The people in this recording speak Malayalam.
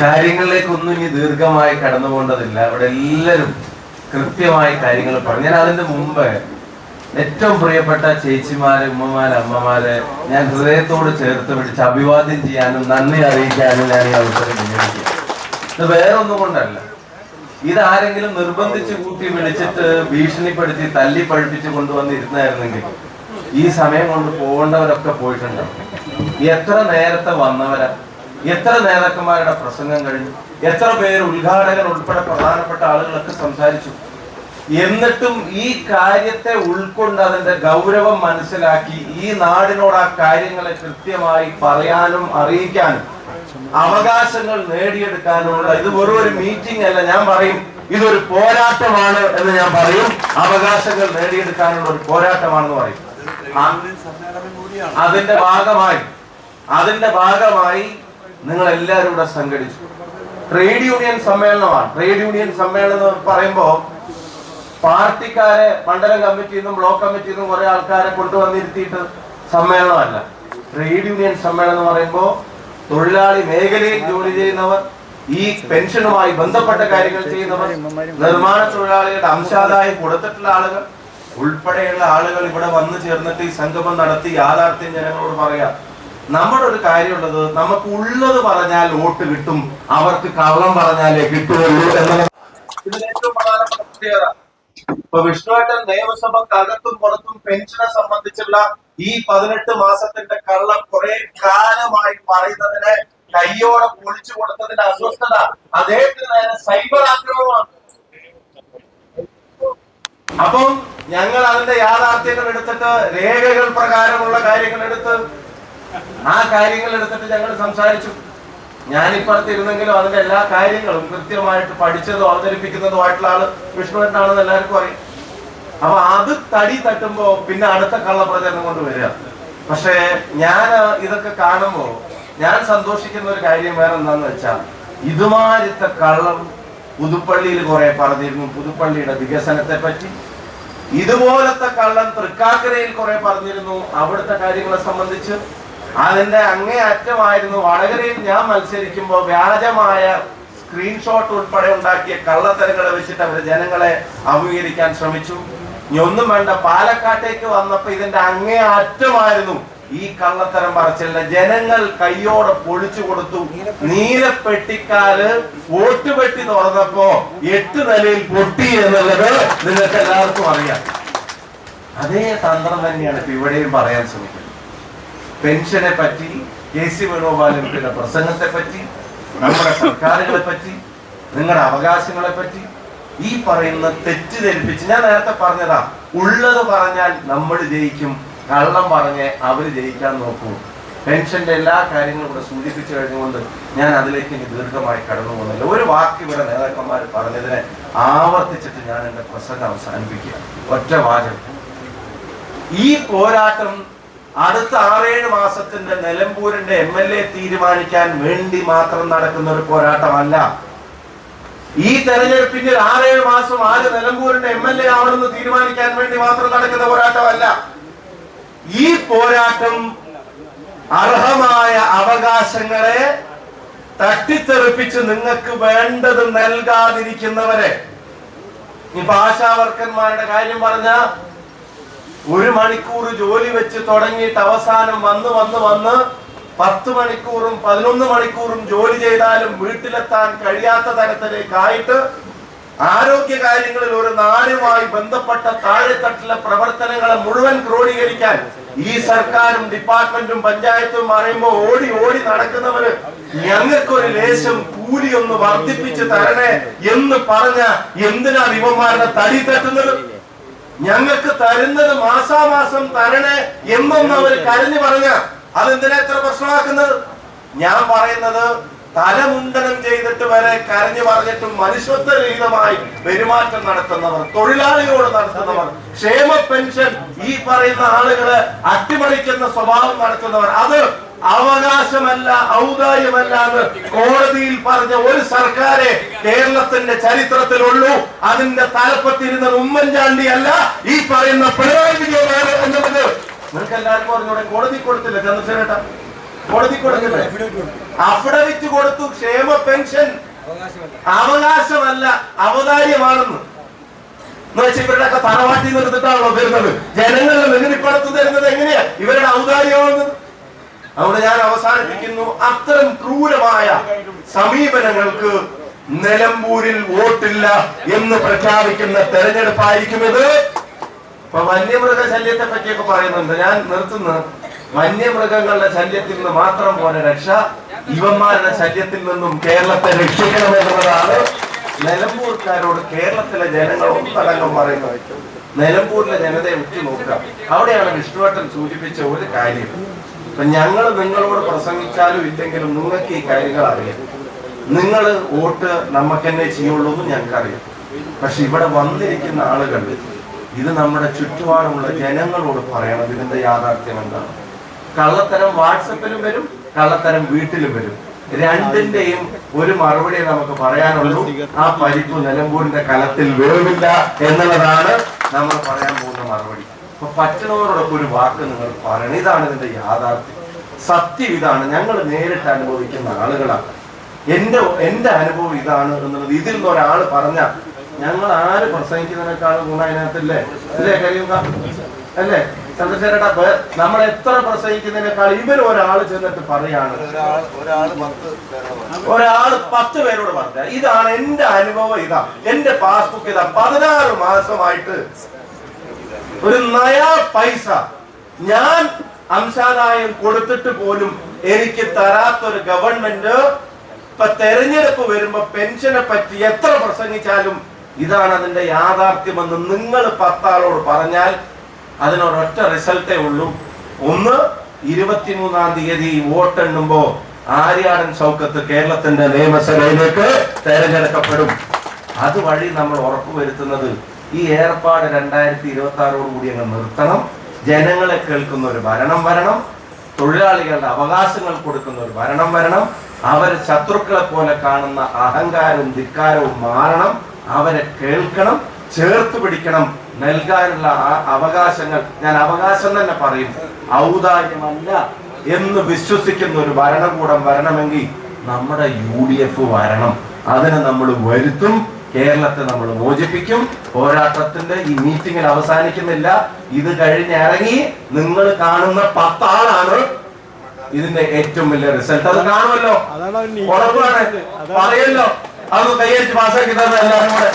കാര്യങ്ങളിലേക്കൊന്നും ഇനി ദീർഘമായി കടന്നു പോകേണ്ടതില്ല ഇവിടെ എല്ലാവരും കൃത്യമായി കാര്യങ്ങൾ പറഞ്ഞു. ഞാൻ അതിന്റെ മുമ്പ് ഏറ്റവും പ്രിയപ്പെട്ട ചേച്ചിമാരെ ഉമ്മമാരെ അമ്മമാരെ ഞാൻ ഹൃദയത്തോട് ചേർത്ത് പിടിച്ച് അഭിവാദ്യം ചെയ്യാനും നന്ദി അറിയിക്കാനും ഞാൻ ഈ അവസരം വിനിയോഗിക്കും ഇത് വേറെ ഒന്നും കൊണ്ടല്ല. ഇതാരെങ്കിലും നിർബന്ധിച്ച് കൂട്ടി വിളിച്ചിട്ട് ഭീഷണിപ്പെടുത്തി തല്ലി പഴിപ്പിച്ച് കൊണ്ടുവന്നിരുന്നായിരുന്നെങ്കിൽ ഈ സമയം കൊണ്ട് പോകേണ്ടവരൊക്കെ പോയിട്ടുണ്ടാവും. എത്ര നേരത്തെ വന്നവരാ? എത്ര നേതാക്കന്മാരുടെ പ്രസംഗം കഴിഞ്ഞു? എത്ര പേര് ഉദ്ഘാടകർ ഉൾപ്പെടെ പ്രധാനപ്പെട്ട ആളുകളൊക്കെ സംസാരിച്ചു? എന്നിട്ടും ഈ കാര്യത്തെ ഉൾക്കൊണ്ട് അതിന്റെ ഗൗരവം മനസ്സിലാക്കി ഈ നാടിനോട് ആ കാര്യങ്ങളെ കൃത്യമായി പറയാനും അറിയിക്കാനും അവകാശങ്ങൾ നേടിയെടുക്കാനുള്ള ഇത് വെറും ഒരു മീറ്റിംഗ് അല്ല ഞാൻ പറയും. ഇതൊരു പോരാട്ടമാണ് എന്ന് ഞാൻ പറയും. അവകാശങ്ങൾ നേടിയെടുക്കാനുള്ള ഒരു പോരാട്ടമാണെന്ന് പറയും. അതിന്റെ ഭാഗമായി അതിന്റെ ഭാഗമായി നിങ്ങൾ എല്ലാവരും ഇവിടെ സംഘടിച്ചു. ട്രേഡ് യൂണിയൻ സമ്മേളനമാണ്. ട്രേഡ് യൂണിയൻ സമ്മേളനം എന്ന് പറയുമ്പോ പാർട്ടിക്കാരെ മണ്ഡലം കമ്മിറ്റിയിൽ നിന്നും ബ്ലോക്ക് കമ്മിറ്റിയിൽ നിന്നും കുറെ ആൾക്കാരെ കൊണ്ടുവന്നിരുത്തിയിട്ട് സമ്മേളനമല്ല. ട്രേഡ് യൂണിയൻ സമ്മേളനം എന്ന് പറയുമ്പോൾ തൊഴിലാളി മേഖലയിൽ ജോലി ചെയ്യുന്നവർ ഈ പെൻഷനുമായി ബന്ധപ്പെട്ട കാര്യങ്ങൾ ചെയ്യുന്നവർ നിർമ്മാണ തൊഴിലാളികളുടെ അംശാദായം കൊടുത്തിട്ടുള്ള ആളുകൾ ഉൾപ്പെടെയുള്ള ആളുകൾ ഇവിടെ വന്നു ചേർന്നിട്ട് ഈ സംഗമം നടത്തി യാഥാർത്ഥ്യം ജനങ്ങളോട് പറയാം. നമ്മുടെ ഒരു കാര്യമുള്ളത് നമുക്ക് ഉള്ളത് പറഞ്ഞാൽ വോട്ട് കിട്ടും അവർക്ക് കള്ളം പറഞ്ഞാലേ കിട്ടുകയുള്ളൂ എന്നുള്ള ഏറ്റവും ഇപ്പൊ വിഷ്ണുവേട്ടൻ നിയമസഭക്കകത്തും പുറത്തും പെൻഷനെ സംബന്ധിച്ചുള്ള ഈ പതിനെട്ട് മാസത്തിന്റെ കള്ളം കുറെ കാലമായി പറയുന്നതിന് കയ്യോടെ പൊളിച്ചു കൊടുത്തതിന്റെ അസ്വസ്ഥത അദ്ദേഹത്തിന് നേരെ സൈബർ ആക്രമണമാണ്. അപ്പം ഞങ്ങൾ അതിന്റെ യാഥാർത്ഥ്യങ്ങൾ എടുത്തിട്ട് രേഖകൾ പ്രകാരമുള്ള കാര്യങ്ങൾ എടുത്ത് ആ കാര്യങ്ങൾ എടുത്തിട്ട് ഞങ്ങൾ സംസാരിച്ചു. ഞാനിപ്പുറത്തിരുന്നെങ്കിലും അതിന്റെ എല്ലാ കാര്യങ്ങളും കൃത്യമായിട്ട് പഠിച്ചതും അവതരിപ്പിക്കുന്നതുമായിട്ടുള്ള ആൾ വിഷ്ണുവേട്ടനാണെന്ന് എല്ലാവർക്കും അറിയാം. അപ്പൊ അത് തടി തട്ടുമ്പോ പിന്നെ അടുത്ത കള്ളപ്രചരണം കൊണ്ട് വരിക. പക്ഷേ ഞാൻ ഇതൊക്കെ കാണുമ്പോ ഞാൻ സന്തോഷിക്കുന്ന ഒരു കാര്യം വേറെ എന്താന്ന് വെച്ചാൽ ഇതുമാരിത്തെ കള്ളം പുതുപ്പള്ളിയിൽ കുറെ പറഞ്ഞിരുന്നു. പുതുപ്പള്ളിയുടെ വികസനത്തെ പറ്റി. ഇതുപോലത്തെ കള്ളം തൃക്കാക്കരയിൽ കുറെ പറഞ്ഞിരുന്നു. അവിടുത്തെ കാര്യങ്ങളെ സംബന്ധിച്ച് അതിന്റെ അങ്ങേ അറ്റമായിരുന്നു വടകരയിൽ ഞാൻ മത്സരിക്കുമ്പോൾ വ്യാജമായ സ്ക്രീൻഷോട്ട് ഉൾപ്പെടെ ഉണ്ടാക്കിയ കള്ളത്തരങ്ങളെ വെച്ചിട്ട് അവർ ജനങ്ങളെ അഭിമുഖീകരിക്കാൻ ശ്രമിച്ചു. ഇനി ഒന്നും വേണ്ട പാലക്കാട്ടേക്ക് വന്നപ്പോ ഇതിന്റെ അങ്ങേ അറ്റമായിരുന്നു ഈ കള്ളത്തരം പറച്ചില്ല ജനങ്ങൾ കയ്യോടെ പൊളിച്ചു കൊടുത്തു. നീലപ്പെട്ടിക്കാൽ വോട്ട് പെട്ടി തുറന്നപ്പോ എട്ട് നിലയിൽ പൊട്ടി എന്നുള്ളത് നിങ്ങൾക്ക് എല്ലാവർക്കും അറിയാം. അതേ തന്ത്രം തന്നെയാണ് ഇപ്പൊ ഇവിടെയും പറയാൻ ശ്രമിക്കുന്നത്. പെൻഷനെ പറ്റി കെ സി വേണുഗോപാലിന്റെ പ്രസംഗത്തെ പറ്റി നമ്മുടെ സർക്കാരുകളെ പറ്റി നിങ്ങളുടെ അവകാശങ്ങളെ പറ്റി ഈ പറയുന്ന തെറ്റിദ്ധരിപ്പിച്ച് ഞാൻ നേരത്തെ പറഞ്ഞതാ ഉള്ളത് പറഞ്ഞാൽ നമ്മൾ ജയിക്കും കള്ളം പറഞ്ഞ് അവർ ജയിക്കാൻ നോക്കൂ. പെൻഷന്റെ എല്ലാ കാര്യങ്ങളും ഇവിടെ സൂചിപ്പിച്ചു കഴിഞ്ഞുകൊണ്ട് ഞാൻ അതിലേക്ക് ഇനി ദീർഘമായി കടന്നു പോകുന്നില്ല. ഒരു വാക്ക് ഇവിടെ നേതാക്കന്മാർ പറഞ്ഞതിനെ ആവർത്തിച്ചിട്ട് ഞാൻ എന്റെ പ്രസംഗം അവസാനിപ്പിക്കുക. ഒറ്റ വാചകം. ഈ പോരാട്ടം അടുത്ത ആറേഴ് മാസത്തിന്റെ നിലമ്പൂരിന്റെ എം എൽ എ തീരുമാനിക്കാൻ വേണ്ടി മാത്രം നടക്കുന്ന ഒരു പോരാട്ടമല്ല. ഈ തെരഞ്ഞെടുപ്പിന്റെ ആറേഴ് മാസം ആര് നിലമ്പൂരിന്റെ എം എൽ എ ആവണമെന്ന് തീരുമാനിക്കാൻ വേണ്ടി മാത്രം നടക്കുന്ന പോരാട്ടമല്ല. ഈ പോരാട്ടം അർഹമായ അവകാശങ്ങളെ തട്ടിത്തെറിപ്പിച്ച് നിങ്ങൾക്ക് വേണ്ടത് നൽകാതിരിക്കുന്നവരെ. ഇപ്പൊ ആശാവർക്കന്മാരുടെ കാര്യം പറഞ്ഞ ഒരു മണിക്കൂർ ജോലി വെച്ച് തുടങ്ങിയിട്ട് അവസാനം വന്ന് വന്ന് വന്ന് പത്ത് മണിക്കൂറും പതിനൊന്ന് മണിക്കൂറും ജോലി ചെയ്താലും വീട്ടിലെത്താൻ കഴിയാത്ത തരത്തിലേക്കായിട്ട് ആരോഗ്യ കാര്യങ്ങളിൽ ഒരു നാടുമായി ബന്ധപ്പെട്ട താഴെത്തട്ടിലെ പ്രവർത്തനങ്ങളെ മുഴുവൻ ക്രോഡീകരിക്കാൻ ഈ സർക്കാരും ഡിപ്പാർട്ട്മെന്റും പഞ്ചായത്തും പറയുമ്പോൾ ഓടി ഓടി നടക്കുന്നവര് ഞങ്ങൾക്കൊരു ലേശം കൂലി ഒന്ന് വർദ്ധിപ്പിച്ച് തരണേ എന്ന് പറഞ്ഞ എന്തിനാണ് ഇവന്മാരുടെ തടി തട്ടുന്നത്? ഞങ്ങൾക്ക് തരുന്നത് മാസാമാസം തരണേ എന്നൊന്ന് അവർ കരഞ്ഞു പറഞ്ഞ. അതെന്തിനാ ഇത്ര പ്രശ്നമാക്കുന്നത്? ഞാൻ പറയുന്നത് തലമുണ്ടനം ചെയ്തിട്ട് വരെ കരഞ്ഞു പറഞ്ഞിട്ടും മനുഷ്യത്വരഹിതമായി പെരുമാറ്റം നടത്തുന്നവർ തൊഴിലാളികളോട് നടത്തുന്നവർ ക്ഷേമ പെൻഷൻ ഈ പറയുന്ന ആളുകളെ അട്ടിമറിക്കുന്ന സ്വഭാവം നടത്തുന്നവർ അത് അവകാശമല്ല ഔദാര്യമല്ല എന്ന് കോടതിയിൽ പറഞ്ഞ ഒരു സർക്കാരെ കേരളത്തിന്റെ ചരിത്രത്തിലുള്ളൂ. അതിന്റെ തലപ്പത്തിരുന്നത് ഉമ്മൻചാണ്ടി അല്ല ഈ പറയുന്ന പിണറായി വിജയനാണ് എന്നുള്ളത്. നിങ്ങൾക്ക് എല്ലാവർക്കും അറിഞ്ഞൂടെ കോടതി കൊടുത്തില്ല ചന്ദ്രശേഖരേട്ട? കോടതി കൊടുക്കട്ടെ അഫിഡവിറ്റ് കൊടുത്തു ക്ഷേമ പെൻഷൻ. അവകാശമല്ല അവതാര്യമാണെന്ന് ഇവരുടെ ഒക്കെ തറവാട്ടി നിർത്തിട്ടാണല്ലോ തരുന്നത്. ജനങ്ങളുടെ നികുതിപ്പണത്ത് തരുന്നത് എങ്ങനെയാ? ഇവരുടെ ഔദാര്യമാണെന്ന്. അവിടെ ഞാൻ അവസാനിപ്പിക്കുന്നു. അത്തരം ക്രൂരമായ സമീപനങ്ങൾക്ക് നിലമ്പൂരിൽ വോട്ടില്ല എന്ന് പ്രഖ്യാപിക്കുന്ന തെരഞ്ഞെടുപ്പായിരിക്കും ഇത്. ഇപ്പൊ വന്യമൃഗ ശല്യത്തെ പറ്റിയൊക്കെ പറയുന്നുണ്ട്. ഞാൻ നിർത്തുന്നു. വന്യമൃഗങ്ങളുടെ ശല്യത്തിൽ നിന്ന് മാത്രം പോലെ രക്ഷ. ഇവന്മാരുടെ ശല്യത്തിൽ നിന്നും കേരളത്തെ രക്ഷിക്കണമെന്നുള്ളതാണ് നിലമ്പൂർക്കാരോട് കേരളത്തിലെ ജനങ്ങൾ ഒന്നടങ്കം പറയുന്നത് നിലമ്പൂരിലെ ജനതയെ ഉറ്റി നോക്കുക അവിടെയാണ് വിഷ്ണുവട്ടൻ സൂചിപ്പിച്ച ഒരു കാര്യം. ഇപ്പൊ ഞങ്ങൾ നിങ്ങളോട് പ്രസംഗിച്ചാലും ഇല്ലെങ്കിലും നിങ്ങൾക്ക് ഈ കാര്യങ്ങൾ അറിയാം. നിങ്ങൾ വോട്ട് നമുക്ക് തന്നെ ചെയ്യുള്ളൂ എന്ന് ഞങ്ങൾക്കറിയാം. പക്ഷെ ഇവിടെ വന്നിരിക്കുന്ന ആളുകൾ ഇത് നമ്മുടെ ചുറ്റുപാടുമുള്ള ജനങ്ങളോട് പറയണം. ഇതിന്റെ യാഥാർത്ഥ്യം എന്താണ്? കള്ളത്തരം വാട്സപ്പിലും വരും കള്ളത്തരം വീട്ടിലും വരും. രണ്ടിന്റെയും ഒരു മറുപടി നമുക്ക് പറയാനുള്ളൂ. ആ പരിപ്പ് നിലമ്പൂരിന്റെ കലത്തിൽ വേവില്ല എന്നുള്ളതാണ് നമ്മൾ പറയാൻ പോകുന്ന മറുപടി. അപ്പൊ പറ്റുന്നവരോടൊക്കെ ഒരു വാക്ക് നിങ്ങൾ പറയണം. ഇതാണ് ഇതിന്റെ യാഥാർത്ഥ്യം. സത്യം ഇതാണ്. ഞങ്ങൾ നേരിട്ട് അനുഭവിക്കുന്ന ആളുകളാണ്. എന്റെ എന്റെ അനുഭവം ഇതാണ് എന്നുള്ളത് ഇതിൽ നിന്ന് ഒരാൾ പറഞ്ഞ ഞങ്ങൾ ആര് പ്രസംഗിക്കുന്നതിനേക്കാൾ ഗുണം അതിനകത്തില്ലേ? അല്ലേ കഴിയുക അല്ലേ? ചന്ദ്രശേഖരേട്ടാ നമ്മൾ എത്ര പ്രസംഗിക്കുന്നതിനേക്കാൾ ഇവർ ഒരാൾ ചെന്നിട്ട് പറയാണ്. ഒരാൾ പത്ത് പേരോട് പറഞ്ഞ ഇതാണ് എന്റെ അനുഭവം ഇതാ. എന്റെ പാസ്ബുക്ക് ഇതാ. പതിനാറ് മാസമായിട്ട് ഒരു നയാ പൈസ. ഞാൻ അംശാദായം കൊടുത്തിട്ട് പോലും എനിക്ക് തരാത്തൊരു ഗവൺമെന്റ് ഇപ്പൊ തെരഞ്ഞെടുപ്പ് വരുമ്പോ പെൻഷനെ പറ്റി എത്ര പ്രസംഗിച്ചാലും ഇതാണ് അതിന്റെ യാഥാർത്ഥ്യമെന്ന് നിങ്ങൾ പത്താളോട് പറഞ്ഞാൽ അതിനൊരൊറ്റ റിസൾട്ടേ ഉള്ളൂ. ഒന്ന് ഇരുപത്തിമൂന്നാം തീയതി വോട്ടെണ്ണുമ്പോ ആര്യാടൻ ഷൗക്കത്ത് കേരളത്തിന്റെ നിയമസഭയിലേക്ക് തെരഞ്ഞെടുക്കപ്പെടും. അതുവഴി നമ്മൾ ഉറപ്പുവരുത്തുന്നത് ഈ ഏർപ്പാട് രണ്ടായിരത്തി ഇരുപത്തി ആറോട് കൂടി അങ്ങ് നിർത്തണം. ജനങ്ങളെ കേൾക്കുന്ന ഒരു ഭരണം വരണം. തൊഴിലാളികളുടെ അവകാശങ്ങൾ കൊടുക്കുന്ന ഒരു ഭരണം വരണം. അവരെ ശത്രുക്കളെ പോലെ കാണുന്ന അഹങ്കാരവും ധിക്കാരവും മാറണം. അവരെ കേൾക്കണം. ചേർത്ത് പിടിക്കണം. നൽകാനുള്ള അവകാശങ്ങൾ ഞാൻ അവകാശം തന്നെ പറയും. ഔദാര്യമല്ല എന്ന് വിശ്വസിക്കുന്ന ഒരു ഭരണകൂടം വരണമെങ്കിൽ നമ്മുടെ യു ഡി എഫ് വരണം. അതിനെ നമ്മൾ വരുത്തും. കേരളത്തെ നമ്മൾ മോചിപ്പിക്കും. പോരാട്ടത്തിന്റെ ഈ മീറ്റിംഗിൽ അവസാനിക്കുന്നില്ല. ഇത് കഴിഞ്ഞ് ഇറങ്ങി നിങ്ങൾ കാണുന്ന പത്താളാണ് ഇതിന്റെ ഏറ്റവും വലിയ റിസൾട്ട് അത് കാണുമല്ലോ. ഉറപ്പാണ്. പറയല്ലോ അത് കൈയടിച്ച് പാസ്സാക്കി തന്നെ എല്ലാവരും കൂടെ.